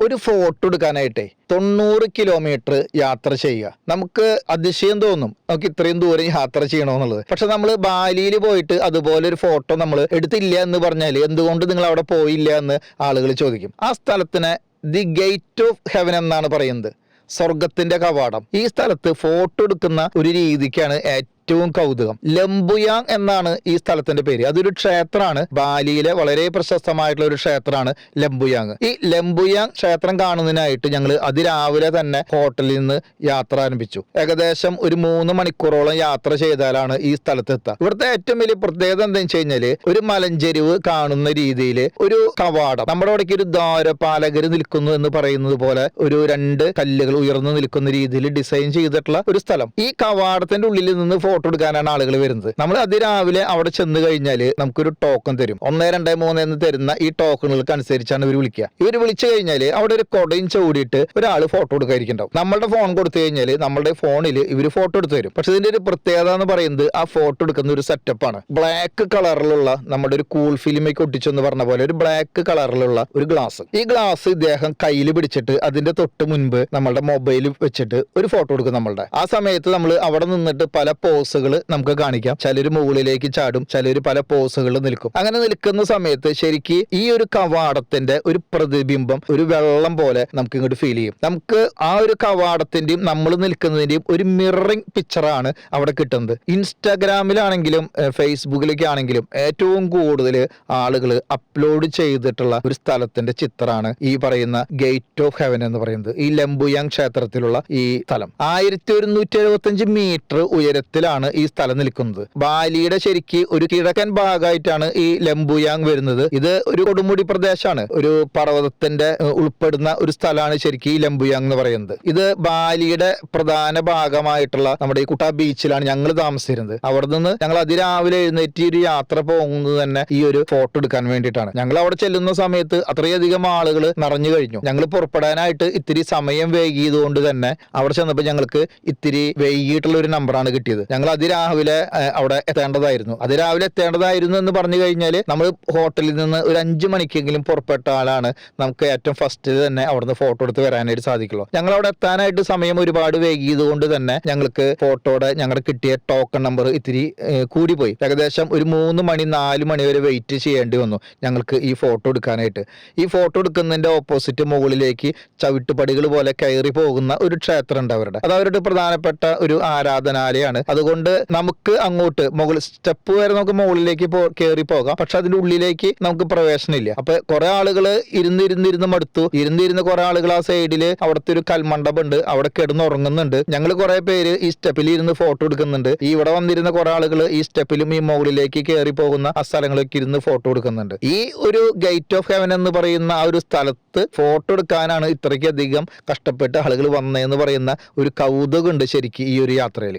ഒരു ഫോട്ടോ എടുക്കാനായിട്ടേ തൊണ്ണൂറ് കിലോമീറ്റർ യാത്ര ചെയ്യുക. നമുക്ക് അതിശയം തോന്നും. നമുക്ക് ഇത്രയും ദൂരം യാത്ര ചെയ്യണമെന്നുള്ളത് പക്ഷെ നമ്മൾ ബാലിയിൽ പോയിട്ട് അതുപോലെ ഒരു ഫോട്ടോ നമ്മൾ എടുത്തില്ല എന്ന് പറഞ്ഞാൽ എന്തുകൊണ്ട് നിങ്ങൾ അവിടെ പോയില്ല എന്ന് ആളുകൾ ചോദിക്കും. ആ സ്ഥലത്തിന് ദി ഗേറ്റ് ഓഫ് ഹെവൻ എന്നാണ് പറയുന്നത്. സ്വർഗത്തിന്റെ കവാടം. ഈ സ്ഥലത്ത് ഫോട്ടോ എടുക്കുന്ന ഒരു രീതിക്കാണ് ഏറ്റവും കൗതുകം. ലംബുയാങ് എന്നാണ് ഈ സ്ഥലത്തിന്റെ പേര്. അതൊരു ക്ഷേത്രമാണ്. ബാലിയിലെ വളരെ പ്രശസ്തമായിട്ടുള്ള ഒരു ക്ഷേത്രമാണ് ലംബുയാങ്. ഈ ലംബുയാങ് ക്ഷേത്രം കാണുന്നതിനായിട്ട് ഞങ്ങൾ അതിരാവിലെ തന്നെ ഹോട്ടലിൽ നിന്ന് യാത്ര ആരംഭിച്ചു. ഏകദേശം ഒരു മൂന്ന് മണിക്കൂറോളം യാത്ര ചെയ്താലാണ് ഈ സ്ഥലത്ത് എത്തുക ഇവിടുത്തെ ഏറ്റവും വലിയ പ്രത്യേകത എന്താണെന്ന് വെച്ച് കഴിഞ്ഞാൽ ഒരു മലഞ്ചെരിവ് കാണുന്ന രീതിയിൽ ഒരു കവാടം. നമ്മുടെ അവിടേക്ക് ഒരു ദ്വാരപാലകർ നിൽക്കുന്നു എന്ന് പറയുന്നത് പോലെ ഒരു രണ്ട് കല്ലുകൾ ഉയർന്നു നിൽക്കുന്ന രീതിയിൽ ഡിസൈൻ ചെയ്തിട്ടുള്ള ഒരു സ്ഥലം. ഈ കവാടത്തിന്റെ ഉള്ളിൽ നിന്ന് ഫോട്ടോ എടുക്കാനാണ് ആളുകൾ വരുന്നത്. നമ്മൾ അതിരാവിലെ അവിടെ ചെന്ന് കഴിഞ്ഞാൽ നമുക്കൊരു ടോക്കൺ തരും. ഒന്ന് രണ്ട് മൂന്ന് എന്ന് തരുന്ന ഈ ടോക്കണുകൾക്ക് അനുസരിച്ചാണ് ഇവർ വിളിക്കുക. ഇവർ വിളിച്ചു കഴിഞ്ഞാൽ അവിടെ ഒരു കൊടയും ചൂടിയിട്ട് ഒരാൾ ഫോട്ടോ എടുക്കാതിരിക്കുന്നുണ്ടാവും നമ്മളുടെ ഫോൺ കൊടുത്തു കഴിഞ്ഞാൽ നമ്മളുടെ ഫോണിൽ ഇവർ ഫോട്ടോ എടുത്തു തരും. പക്ഷെ ഇതിന്റെ ഒരു പ്രത്യേകത എന്ന് പറയുന്നത് ആ ഫോട്ടോ എടുക്കുന്ന ഒരു സെറ്റപ്പാണ് ബ്ലാക്ക് കളറിലുള്ള നമ്മുടെ ഒരു കൂൾ ഫിലിമേക്ക് ഒട്ടിച്ചു എന്ന് പറഞ്ഞ പോലെ ഒരു ബ്ലാക്ക് കളറിലുള്ള ഒരു ഗ്ലാസ് ഈ ഗ്ലാസ് ഇദ്ദേഹം കയ്യിൽ പിടിച്ചിട്ട് അതിന്റെ തൊട്ട് മുൻപ് നമ്മളുടെ മൊബൈൽ വെച്ചിട്ട് ഒരു ഫോട്ടോ എടുക്കും നമ്മളുടെ. ആ സമയത്ത് നമ്മൾ അവിടെ നിന്നിട്ട് പല പോസുകൾ നമുക്ക് കാണിക്കാം. ചിലർ മുകളിലേക്ക് ചാടും ചിലർ പല പോസുകൾ നിൽക്കും. അങ്ങനെ നിൽക്കുന്ന സമയത്ത് ശരിക്ക് ഈ ഒരു കവാടത്തിന്റെ ഒരു പ്രതിബിംബം ഒരു വെള്ളം പോലെ നമുക്ക് ഇങ്ങോട്ട് ഫീൽ ചെയ്യും. നമുക്ക് ആ ഒരു കവാടത്തിന്റെയും നമ്മൾ നിൽക്കുന്നതിന്റെയും ഒരു മിററിംഗ് പിക്ചറാണ് അവിടെ കിട്ടുന്നത്. ഇൻസ്റ്റാഗ്രാമിലാണെങ്കിലും ഫേസ്ബുക്കിലേക്കാണെങ്കിലും ഏറ്റവും കൂടുതൽ ആളുകൾ അപ്ലോഡ് ചെയ്തിട്ടുള്ള ഒരു സ്ഥലത്തിന്റെ ചിത്രമാണ് ഈ പറയുന്ന ഗേറ്റ് ഓഫ് ഹെവൻ എന്ന് പറയുന്നത്. ഈ ലംബുയാങ് ക്ഷേത്രത്തിലുള്ള ഈ സ്ഥലം. ആയിരത്തി ഒരുന്നൂറ്റി എഴുപത്തി അഞ്ച് മീറ്റർ ഉയരത്തിലാണ് ഈ സ്ഥലം നിൽക്കുന്നത്. ബാലിയുടെ ശരിക്ക് ഒരു കിഴക്കൻ ഭാഗമായിട്ടാണ് ഈ ലംബുയാങ് വരുന്നത്. ഇത് ഒരു കൊടുമുടി പ്രദേശമാണ്. ഒരു പർവതത്തിന്റെ ഉൾപ്പെടുന്ന ഒരു സ്ഥലമാണ് ശരിക്കും ഈ ലംബുയാങ് എന്ന് പറയുന്നത്. ഇത് ബാലിയുടെ പ്രധാന ഭാഗമായിട്ടുള്ള നമ്മുടെ ഈ കുട്ട ബീച്ചിലാണ് ഞങ്ങൾ താമസിച്ചിരുന്നത്. അവിടെ നിന്ന് ഞങ്ങൾ അതിരാവിലെ എഴുന്നേറ്റ് ഒരു യാത്ര പോകുന്നത് തന്നെ ഈ ഒരു ഫോട്ടോ എടുക്കാൻ വേണ്ടിയിട്ടാണ്. ഞങ്ങൾ അവിടെ ചെല്ലുന്ന സമയത്ത് അത്രയധികം ആളുകൾ നിറഞ്ഞു കഴിഞ്ഞു. ഞങ്ങൾ പുറപ്പെടാനായിട്ട് ഇത്തിരി സമയം വൈകിയതുകൊണ്ട് തന്നെ അവിടെ ചെന്നപ്പോൾ ഞങ്ങൾക്ക് ഇത്തിരി വൈകിട്ടുള്ള ഒരു നമ്പറാണ് കിട്ടിയത്. ഞങ്ങൾ അതിരാവിലെ ഏഹ്, അവിടെ എത്തേണ്ടതായിരുന്നു. അതിരാവിലെ എത്തേണ്ടതായിരുന്നു എന്ന് പറഞ്ഞു കഴിഞ്ഞാൽ നമ്മൾ ഹോട്ടലിൽ നിന്ന് ഒരു അഞ്ച് മണിക്കെങ്കിലും പുറപ്പെട്ട ആളാണ് നമുക്ക് ഏറ്റവും ഫസ്റ്റ് തന്നെ അവിടുന്ന് ഫോട്ടോ എടുത്ത് വരാനായിട്ട് സാധിക്കുള്ളൂ. ഞങ്ങൾ അവിടെ എത്താനായിട്ട് സമയം ഒരുപാട് വൈകിയത് കൊണ്ട് തന്നെ ഞങ്ങൾക്ക് ഫോട്ടോയുടെ ഞങ്ങളുടെ കിട്ടിയ ടോക്കൺ നമ്പർ ഇത്തിരി കൂടി പോയി ഏകദേശം ഒരു മൂന്ന് മണി നാല് മണി വരെ വെയിറ്റ് ചെയ്യേണ്ടി വന്നു ഞങ്ങൾക്ക് ഈ ഫോട്ടോ എടുക്കാനായിട്ട്. ഈ ഫോട്ടോ എടുക്കുന്നതിന്റെ ഓപ്പോസിറ്റ് മുകളിലേക്ക് ചവിട്ടുപടികൾ പോലെ കയറി പോകുന്ന ഒരു ക്ഷേത്രം ഉണ്ട് അവരുടെ. അത് അവരുടെ പ്രധാനപ്പെട്ട ഒരു ആരാധനാലയമാണ്. അതുകൊണ്ട് നമുക്ക് അങ്ങോട്ട് മുകൾ സ്റ്റെപ്പ് വരെ നമുക്ക് മുകളിലേക്ക് കയറി പോകാം. പക്ഷെ അതിന്റെ ഉള്ളിലേക്ക് നമുക്ക് പ്രവേശനമില്ല. അപ്പൊ കുറെ ആളുകൾ ഇരുന്ന് ഇരുന്ന് ഇരുന്ന് മടുത്തു. ഇരുന്നിരുന്ന് കുറെ ആളുകൾ ആ സൈഡിൽ അവിടുത്തെ ഒരു കൽമണ്ഡപം ഉണ്ട്. അവിടെ കിടന്നുറങ്ങുന്നുണ്ട് ഞങ്ങൾ കുറെ പേര് ഈ സ്റ്റെപ്പിൽ ഇരുന്ന് ഫോട്ടോ എടുക്കുന്നുണ്ട്. ഈ ഇവിടെ വന്നിരുന്ന കുറെ ആളുകൾ ഈ സ്റ്റെപ്പിലും ഈ മുകളിലേക്ക് കയറി പോകുന്ന ആ സ്ഥലങ്ങളൊക്കെ ഇരുന്ന് ഫോട്ടോ എടുക്കുന്നുണ്ട്. ഈ ഒരു ഗേറ്റ് ഓഫ് ഹെവൻ എന്ന് പറയുന്ന ആ ഒരു സ്ഥലത്ത് ഫോട്ടോ എടുക്കാനാണ് ഇത്രയ്ക്കധികം കഷ്ടപ്പെട്ട് ആളുകൾ വന്നതെന്ന് പറയുന്ന ഒരു കൗതുകമുണ്ട് ശരിക്കും ഈ ഒരു യാത്രയിൽ.